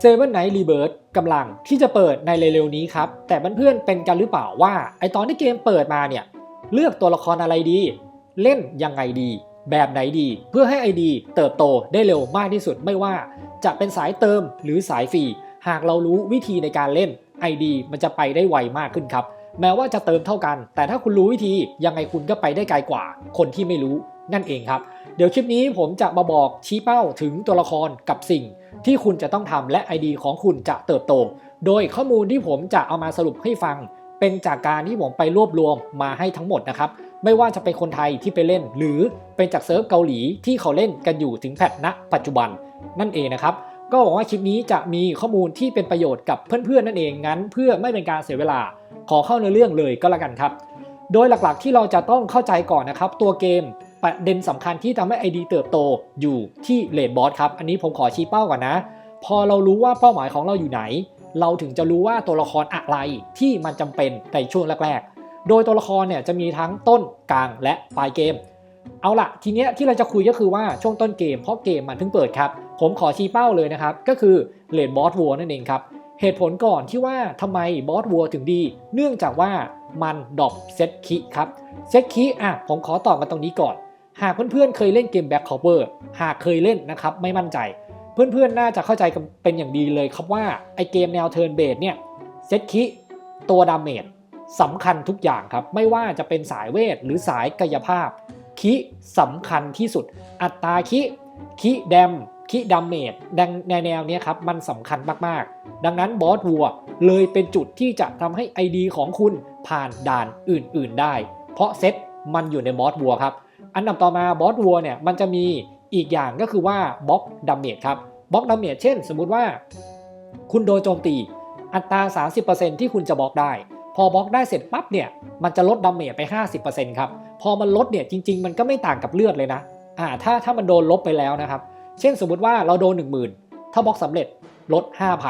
เซเว่นไนท์รีเบิร์กำลังที่จะเปิดในเร็วๆนี้ครับ แต่เพื่อนๆเป็นกันหรือเปล่าว่า ไอตอนที่เกมเปิดมาเนี่ย เลือกตัวละครอะไรดี เล่นยังไงดี แบบไหนดี เพื่อให้ไอดีเติบโตได้เร็วมากที่สุดไม่ว่า จะเป็นสายเติมหรือสายฟรีหากเรารู้วิธีในการเล่น ID มันจะไปได้ไวมากขึ้นครับ แม้ว่าจะเติมเท่ากัน แต่ถ้าคุณรู้วิธียังไงคุณก็ไปได้ไกลกว่า คนที่ไม่รู้นั่นเองครับ เดี๋ยวคลิปนี้ผมจะมาบอกชี้เป้าถึงตัวละครกับสิ่งที่คุณจะต้องทำและ ID ของคุณจะเติบโต โดยข้อมูลที่ผมจะเอามาสรุปให้ฟัง เป็นจากการที่ผมไปรวบรวมมาให้ทั้งหมดนะครับ ไม่ว่าจะเป็นคนไทยที่ไปเล่น หรือเป็นจากเซิร์ฟเกาหลีที่เขาเล่นกันอยู่ถึงแพทณปัจจุบันนั่นเองนะครับ ก็หวังว่าคลิปนี้จะมีข้อมูลที่เป็นประโยชน์กับเพื่อนๆนั่นเองงั้น เพื่อไม่เป็นการเสียเวลา ขอเข้าในเรื่องเลยก็แล้วกันครับ โดยหลักๆที่เราจะต้องเข้าใจก่อนนะครับ ตัวเกม ประเด็นสำคัญที่ทำให้ ID เติบโตอยู่ที่เลดบอสครับ อันนี้ผมขอชี้เป้าก่อนนะ พอเรารู้ว่าเป้าหมายของเราอยู่ไหน เราถึงจะรู้ว่าตัวละครอะไรที่มันจำเป็นในช่วงแรก ๆ โดยตัวละครเนี่ยจะมีทั้งต้นกลางและปลายเกม เอาละทีเนี้ยที่เราจะคุยก็คือว่าช่วงต้นเกมเพราะเกมมันเพิ่งเปิดครับ ผมขอชี้เป้าเลยนะครับ ก็คือเลดบอสวัวนั่นเองครับเหตุผลก่อนที่ว่าทำไมบอสวัวถึงดี เนื่องจากว่ามันดรอปเซตคิครับเซตคิอะผมขอตอบกันตรงนี้ก่อน หากเพื่อนๆเคยเล่นเกมแบ็คคอเวอร์หากเคยเล่นนะครับไม่มั่นใจ เพื่อนๆน่าจะเข้าใจกันเป็นอย่างดีเลยครับว่าไอเกมแนวเทิร์นเบสเนี่ยเซตคิตัวดาเมจสำคัญทุกอย่างครับ ไม่ว่าจะเป็นสายเวทหรือสายกายภาพ คิสำคัญที่สุด อัตราคิคิแดมคิดาเมจดังในแนวเนี้ยครับ มันสำคัญมากๆ ดังนั้นบอสวัวเลยเป็นจุดที่จะทำให้ ID ของคุณผ่านด่านอื่นๆได้ เพราะเซตมันอยู่ในบอสวัวครับ อันดับต่อมาบอสวัวเนี่ยมันจะมีอีกอย่างก็คือว่าบล็อกดาเมจครับบล็อกดาเมจเช่น สมมุติว่า คุณโดนโจมตี อัตรา 30%ที่คุณจะบล็อกได้ พอบล็อกได้เสร็จปั๊บเนี่ยมันจะลดดาเมจไป 50%ครับพอมันลดเนี่ยจริง ๆ มันก็ไม่ต่างกับเลือดเลยนะอ่าถ้าถ้ามันโดนลบไปแล้วนะครับ เช่นสมมุติว่าเราโดน 10,000 ถ้าบล็อกสำเร็จลด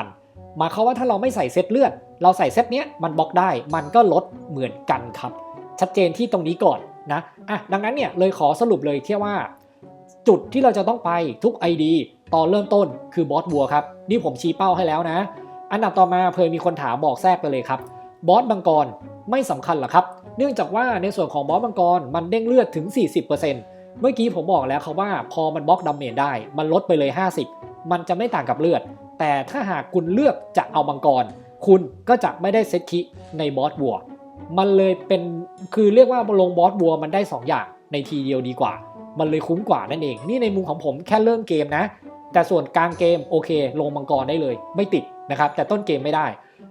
5,000หมายความว่าถ้าเราไม่ใส่เซตเลือด เราใส่เซตเนี้ยมันบล็อกได้มันก็ลดเหมือนกันครับ ชัดเจนที่ตรงนี้ก่อน นะอะดังนั้นเนี่ยเลยขอสรุปเลยที่ว่า จุดที่เราจะต้องไปทุก ID ตอนเริ่มต้นคือบอสวัวครับ นี่ผมชี้เป้าให้แล้วนะ อันดับต่อมาเพยมีคนถามบอกแทรกไปเลยครับบอสบังกรไม่สำคัญหรอครับ เนื่องจากว่าในส่วนของบอสบังกรมันเด้งเลือดถึง 40%เมื่อกี้ผมบอกแล้วครับว่าพอมันบล็อกดาเมจได้ มันลดไปเลย 50 มันจะไม่ต่างกับเลือด แต่ถ้าหากคุณเลือกจะเอามังกร คุณก็จะไม่ได้เซตคิในบอสวัว มันเลยเป็นคือเรียกว่าลงบอสวัวมันได้ 2 อย่างในทีเดียวดีกว่า มันเลยคุ้มกว่านั่นเอง นี่ในมุมของผมแค่เริ่มเกมนะ แต่ส่วนกลางเกมโอเค ลงมังกรได้เลย ไม่ติดนะครับแต่ต้นเกมไม่ได้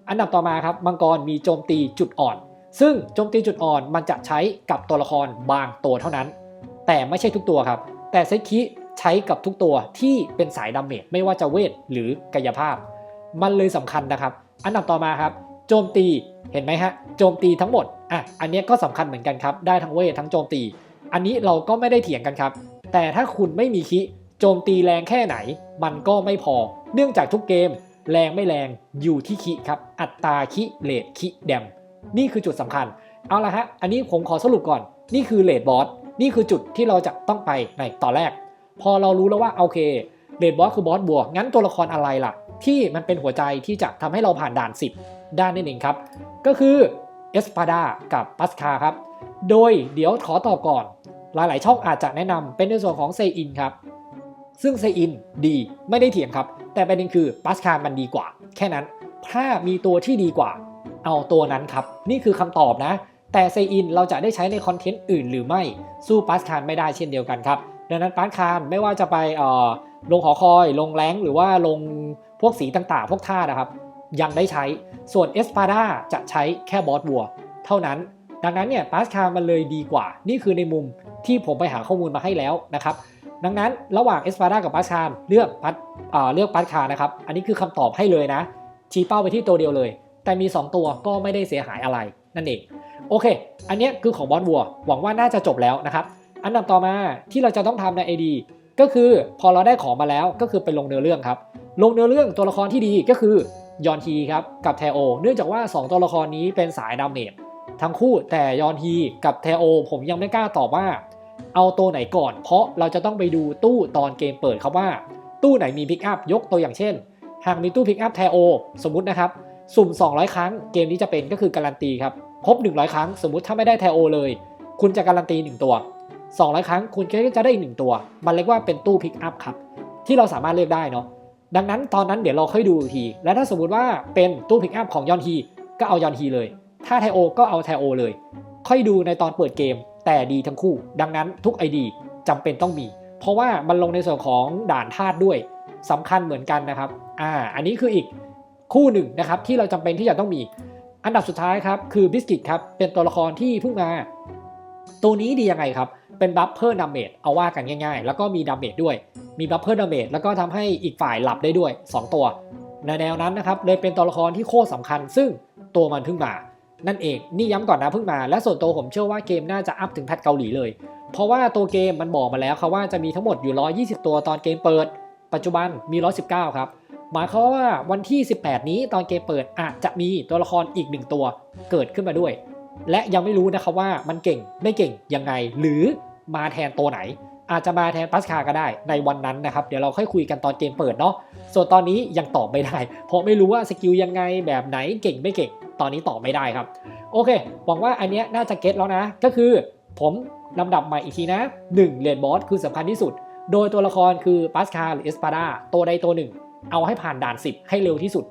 อันดับต่อมาครับมังกรมีโจมตีจุดอ่อน ซึ่งโจมตีจุดอ่อนมันจะใช้กับตัวละครบางตัวเท่านั้น แต่ไม่ใช่ทุกตัวครับ แต่เซคิใช้กับทุกตัวที่เป็นสายดาเมจไม่ว่าจะเวทหรือกายภาพ มันเลยสำคัญนะครับ อันดับต่อมาครับ โจมตีเห็นไหมฮะโจมตีทั้งหมดอะอันนี้ก็สำคัญเหมือนกันครับ ได้ทั้งเวททั้งโจมตี อันนี้เราก็ไม่ได้เถียงกันครับ แต่ถ้าคุณไม่มีคิโจมตีแรงแค่ไหน มันก็ไม่พอ เนื่องจากทุกเกม แรงไม่แรงอยู่ที่คิครับ อัตราคิเลดคิแดม นี่คือจุดสำคัญ เอาละฮะ อันนี้ผมขอสรุปก่อน นี่คือเลดบอส นี่คือจุดที่เราจะต้องไปในตอนแรก พอเรารู้แล้วว่าโอเคเลดบอสคือบอสบวก งั้นตัวละครอะไรล่ะ ที่มันเป็นหัวใจที่จะทำให้เราผ่านด่าน 10 ด้านนั่นเองครับ ก็คือเอสปาดากับปัสคาครับ โดยเดี๋ยวขอตอบก่อน หลาย ๆ ช่องอาจจะแนะนำเป็นในส่วนของเซอินครับ ซึ่งเซอินดีไม่ได้เถียงครับ แต่ประเด็นคือปัสคามันดีกว่า แค่นั้นถ้ามีตัวที่ดีกว่า เอาตัวนั้นครับ นี่คือคำตอบนะ แต่เซอินเราจะได้ใช้ในคอนเทนต์อื่นหรือไม่สู้ปัสคานไม่ได้เช่นเดียวกันครับดังนั้นปัสคานไม่ว่าจะไปออลงหอคอย ลงแรงหรือว่าลง พวกสีต่างๆ พวกท่านะครับ ยังได้ใช้ ส่วนเอสปาดาจะใช้แค่บอสวัว เท่านั้น ดังนั้นเนี่ยปัสคามันเลยดีกว่า นี่คือในมุมที่ผมไปหาข้อมูลมาให้แล้วนะครับ ดังนั้นระหว่างเอสปาดากับปัสคานเลือกปัสเออเลือกปัสคานนะครับ อันนี้คือคำตอบให้เลยนะ ชี้เป้าไปที่ตัวเดียวเลย แต่มี 2 ตัวก็ไม่ได้เสียหายอะไรนั่นเอง โอเค อันนี้คือของบอสวัว หวังว่าน่าจะจบแล้วนะครับ อันดับต่อมาที่เราจะต้องทำใน AD ก็คือพอเราได้ของมาแล้วก็คือไปลงเนื้อเรื่องครับ ลงเนื้อเรื่องตัวละครที่ดีก็คือยอนฮีครับกับเทโอ เนื่องจากว่า 2 ตัวละครนี้เป็นสายดาเมจทั้งคู่แต่ยอนฮีกับเทโอ ผมยังไม่กล้าตอบว่า เอาตัวไหนก่อน เพราะเราจะต้องไปดูตู้ตอนเกมเปิดครับว่า ตู้ไหนมีพิกอัพยกตัวอย่างเช่น หากมีตู้พิกอัพแทโอ สมมุตินะครับ สุ่ม 200 ครั้งเกมนี้จะเป็นก็คือการันตีครับครบ100 ครั้ง สมมุติถ้าไม่ได้แทโอเลย คุณจะการันตี 1 ตัว 200 ครั้งคุณก็จะได้อีกหนึ่งตัว มันเรียกว่าเป็นตู้พิกอัพครับที่เราสามารถเลือกได้เนาะ ดังนั้นตอนนั้นเดี๋ยวเราค่อยดูที และถ้าสมมติว่าเป็นตู้พิกอัพของยอนฮีก็เอายอนฮีเลย ถ้าไทโอก็เอาไทโอเลย ค่อยดูในตอนเปิดเกม แต่ดีทั้งคู่ ดังนั้นทุก ID จำเป็นต้องมี เพราะว่ามันลงในส่วนของด่านธาตุด้วยสำคัญเหมือนกันนะครับ อ่า อันนี้คืออีกคู่หนึ่งนะครับที่เราจำเป็นที่จะต้องมี อันดับสุดท้ายครับคือบิสกิตครับ เป็นตัวละครที่เพิ่งมา ตัวนี้ดียังไงครับ เป็นบัฟเพิ่มดาเมจเอาว่ากันง่าย ๆ แล้วก็มีดาเมจด้วย มีบัฟเพิ่มดาเมจแล้วก็ทำให้อีกฝ่ายหลับได้ด้วย 2 ตัว ในแนวนั้นนะครับเลยเป็นตัวละครที่โคตรสำคัญ ซึ่งตัวมันเพิ่งมา นั่นเองนี่ย้ำก่อนนะเพิ่งมา และส่วนตัวผมเชื่อว่าเกมน่าจะอัพถึงแพทเกาหลีเลย เพราะว่าตัวเกมมันบอกมาแล้วครับว่าจะมีทั้งหมดอยู่ 120 ตัวตอนเกมเปิด ปัจจุบันมี 119 ครับหมายความว่าวันที่ 18 นี้ตอนเกมเปิดอาจจะมีตัวละครอีกหนึ่งตัวเกิดขึ้นมาด้วย และยังไม่รู้นะครับว่ามันเก่งไม่เก่งยังไง หรือมาแทนตัวไหน อาจจะมาแทนปัสคาก็ได้ในวันนั้นนะครับ เดี๋ยวเราค่อยคุยกันตอนเกมเปิดเนาะส่วนตอนนี้ยังตอบไม่ได้ เพราะไม่รู้ว่าสกิลยังไงแบบไหนเก่งไม่เก่ง ตอนนี้ตอบไม่ได้ครับ โอเคหวังว่าอันเนี้ยน่าจะเก็ตแล้วนะ ก็คือผมลำดับใหม่อีกทีนะ1เลนบอสคือสำคัญที่สุด โดยตัวละครคือปัสคาหรือเอสปาดาตัวใดตัวหนึ่ง เอาให้ผ่านด่าน 10 ให้เร็วที่สุด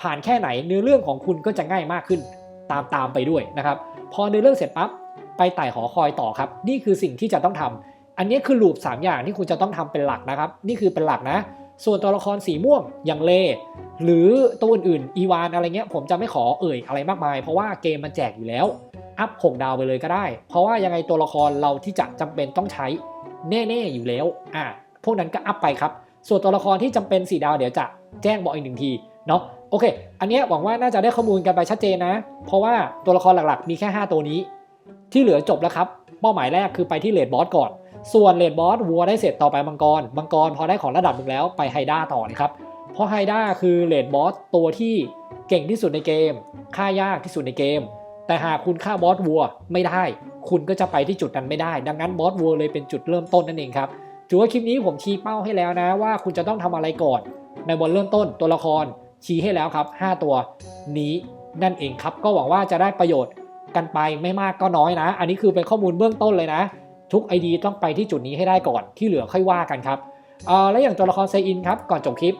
ผ่านแค่ไหนเนื้อเรื่องของคุณก็จะง่ายมากขึ้น ตามตามไปด้วยนะครับ พอเนื้อเรื่องเสร็จปั๊บไปไต่หอคอยต่อครับ นี่คือสิ่งที่จะต้องทำ อันนี้คือลูป3อย่างที่คุณจะต้องทำเป็นหลักนะครับ นี่คือเป็นหลักนะ ส่วนตัวละครสีม่วงอย่างเล หรือตัวอื่นๆอีวานอะไรเงี้ยผมจะไม่ขอเอ่ยอะไรมากมาย เพราะว่าเกมมันแจกอยู่แล้วอัพ6ดาวไปเลยก็ได้ เพราะว่ายังไงตัวละครเราที่จะจำเป็นต้องใช้แน่ๆอยู่แล้วอะพวกนั้นก็อัพไปครับ ส่วนตัวละครที่จำเป็น4ดาวเดี๋ยวจะแจ้งบอกอีกหนึ่งทีเนาะโอเค อันนี้หวังว่าน่าจะได้ข้อมูลกันไปชัดเจนนะ เพราะว่าตัวละครหลักๆ มีแค่ 5 ตัวนี้ ที่เหลือจบแล้วครับ เป้าหมายแรกคือไปที่เลดบอสก่อน ส่วนเลดบอสวัวได้เสร็จต่อไปมังกร มังกรพอได้ของระดับหนึ่งแล้วไปไฮด้าต่อนะครับ เพราะไฮด้าคือเลดบอสตัวที่เก่งที่สุดในเกม ฆ่ายากที่สุดในเกม แต่หากคุณฆ่าบอสวัวไม่ได้ คุณก็จะไปที่จุดนั้นไม่ได้ ดังนั้นบอสวัวเลยเป็นจุดเริ่มต้นนั่นเองครับถือว่าคลิปนี้ผมชี้เป้าให้แล้วนะว่าคุณจะต้องทำอะไรก่อน ในบนเริ่มต้นตัวละครชี้ให้แล้วครับ 5 ตัวนี้นั่นเองครับ ก็หวังว่าจะได้ประโยชน์กันไปไม่มากก็น้อยนะ อันนี้คือเป็นข้อมูลเบื้องต้นเลยนะ ทุก ID ต้องไปที่จุดนี้ให้ได้ก่อนที่เหลือค่อยว่ากันครับเอ่อและอย่างตัวละครเซอินครับก่อนจบคลิป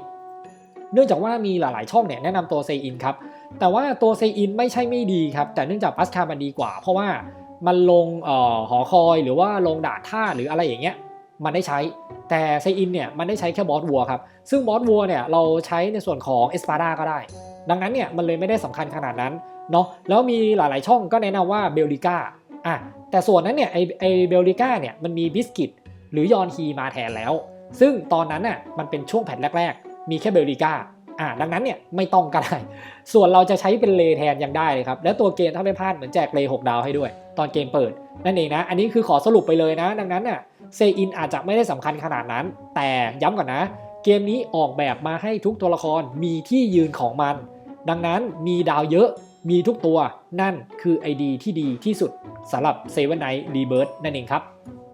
เนื่องจากว่ามีหลายๆช่องเนี่ยแนะนำตัวเซอินครับแต่ว่าตัวเซอินไม่ใช่ไม่ดีครับแต่เนื่องจากปัสคามันดีกว่า เพราะว่ามันลงเอ่อหอคอยหรือว่าลงด่านท่าหรืออะไรอย่างเงี้ยมันได้ใช้แต่เซอินเนี่ยมันได้ใช้แค่บอสวัวครับ ซึ่งบอสวัวเนี่ยเราใช้ในส่วนของเอสปาดาก็ได้ ดังนั้นเนี่ยมันเลยไม่ได้สำคัญขนาดนั้นเนาะแล้วมีหลายๆช่องก็แนะนำว่าเบลลิก้าอะ แต่ส่วนนั้นเนี่ยไอไอเบลลิก้าเนี่ยมันมีบิสกิตหรือยอนฮีมาแทนแล้ว ซึ่งตอนนั้นน่ะมันเป็นช่วงแพทแรก ๆ มีแค่เบลลิก้าอะดังนั้นเนี่ยไม่ต้องก็ได้ ส่วนเราจะใช้เป็นเลแทนยังได้เลยครับ และตัวเกมถ้าไม่พลาดเหมือนแจกเล6ดาวให้ด้วย ตอนเกมเปิด นั่นเองนะ อันนี้คือขอสรุปไปเลยนะ ดังนั้นน่ะเซอินอาจจะไม่ได้สำคัญขนาดนั้น แต่ย้ำก่อนนะ เกมนี้ออกแบบมาให้ทุกตัวละครมีที่ยืนของมัน ดังนั้นมีดาวเยอะมีทุกตัวนั่นคือ ID ที่ดีที่สุด สำหรับ Seven Night Rebirth นั่นเองครับ